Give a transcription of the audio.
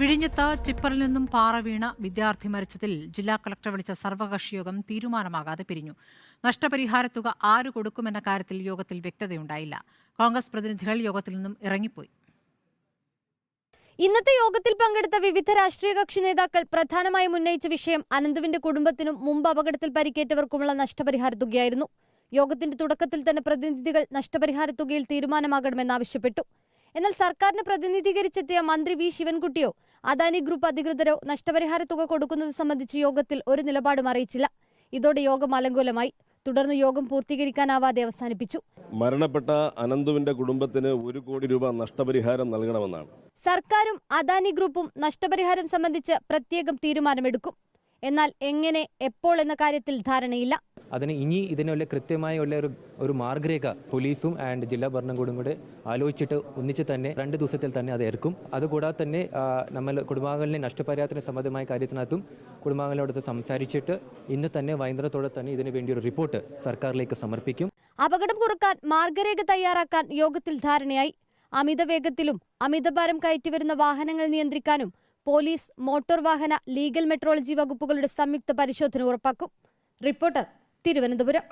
വിഴിഞ്ഞത്ത് ടിപ്പറിൽ നിന്നും പാറ വീണ വിദ്യാർത്ഥി മരിച്ചതിൽ ജില്ലാ കളക്ടർ വിളിച്ച സർവകക്ഷി യോഗം തീരുമാനമാകാതെ പിരിഞ്ഞു. നഷ്ടപരിഹാരത്തുക ആര് കൊടുക്കുമെന്ന കാര്യത്തിൽ യോഗത്തിൽ വ്യക്തതയുണ്ടായില്ല. കോൺഗ്രസ് പ്രതിനിധികൾ യോഗത്തിൽ നിന്നും ഇറങ്ങിപ്പോയി. ഇന്നത്തെ യോഗത്തിൽ പങ്കെടുത്ത വിവിധ രാഷ്ട്രീയ കക്ഷി നേതാക്കൾ പ്രധാനമായും ഉന്നയിച്ച വിഷയം അനന്തുവിന്റെ കുടുംബത്തിനും മുമ്പ് അപകടത്തിൽ പരിക്കേറ്റവർക്കുമുള്ള നഷ്ടപരിഹാര തുകയായിരുന്നു. യോഗത്തിന്റെ തുടക്കത്തിൽ തന്നെ പ്രതിനിധികൾ നഷ്ടപരിഹാര തുകയിൽ തീരുമാനമാകണമെന്നാവശ്യപ്പെട്ടു. എന്നാൽ സർക്കാരിനെ പ്രതിനിധീകരിച്ചെത്തിയ മന്ത്രി വി ശിവൻകുട്ടിയോ? അദാനി ഗ്രൂപ്പ് അധികൃതരോ നഷ്ടപരിഹാര തുക കൊടുക്കുന്നത് സംബന്ധിച്ച് യോഗത്തിൽ ഒരു നിലപാടും അറിയിച്ചില്ല. ഇതോടെ യോഗം അലങ്കോലമായി. തുടർന്ന് യോഗം പൂർത്തീകരിക്കാനാവാതെ അവസാനിപ്പിച്ചു. മരണപ്പെട്ട അനന്തുവിന്റെ കുടുംബത്തിന് ഒരു കോടി രൂപ നഷ്ടപരിഹാരം നൽകണമെന്നാണ്. സർക്കാരും അദാനി ഗ്രൂപ്പും നഷ്ടപരിഹാരം സംബന്ധിച്ച് പ്രത്യേകം തീരുമാനമെടുക്കും. എന്നാൽ എങ്ങനെ എപ്പോൾ എന്ന കാര്യത്തിൽ ധാരണയില്ല. അതിന് ഇനി ഇതിനുള്ള കൃത്യമായ ഉള്ള ഒരു ഒരു മാർഗരേഖ പോലീസും ആൻഡ് ജില്ലാ ഭരണകൂടം കൂടെ ആലോചിച്ചിട്ട് ഒന്നിച്ച് തന്നെ രണ്ട് ദിവസത്തിൽ തന്നെ അത് ഇറക്കും അതുകൂടാതെ തന്നെ നമ്മൾ കുടുംബാംഗങ്ങളിലെ നഷ്ടപരിഹാരത്തിന് സംബന്ധമായ കാര്യത്തിനകത്തും കുടുംബാംഗങ്ങളോട് സംസാരിച്ചിട്ട് ഇന്ന് തന്നെ വൈകുന്നേരത്തോടെ തന്നെ ഇതിനു വേണ്ടി ഒരു റിപ്പോർട്ട് സർക്കാരിലേക്ക് സമർപ്പിക്കും. അപകടം കുറയ്ക്കാൻ മാർഗരേഖ തയ്യാറാക്കാൻ യോഗത്തിൽ ധാരണയായി. അമിത വേഗത്തിലും അമിതഭാരം കയറ്റിവരുന്ന വാഹനങ്ങൾ നിയന്ത്രിക്കാനും പോലീസ് മോട്ടോർ വാഹന ലീഗൽ മെട്രോളജി വകുപ്പുകളുടെ സംയുക്ത പരിശോധന ഉറപ്പാക്കും. റിപ്പോർട്ടർ തിരുവനന്തപുരം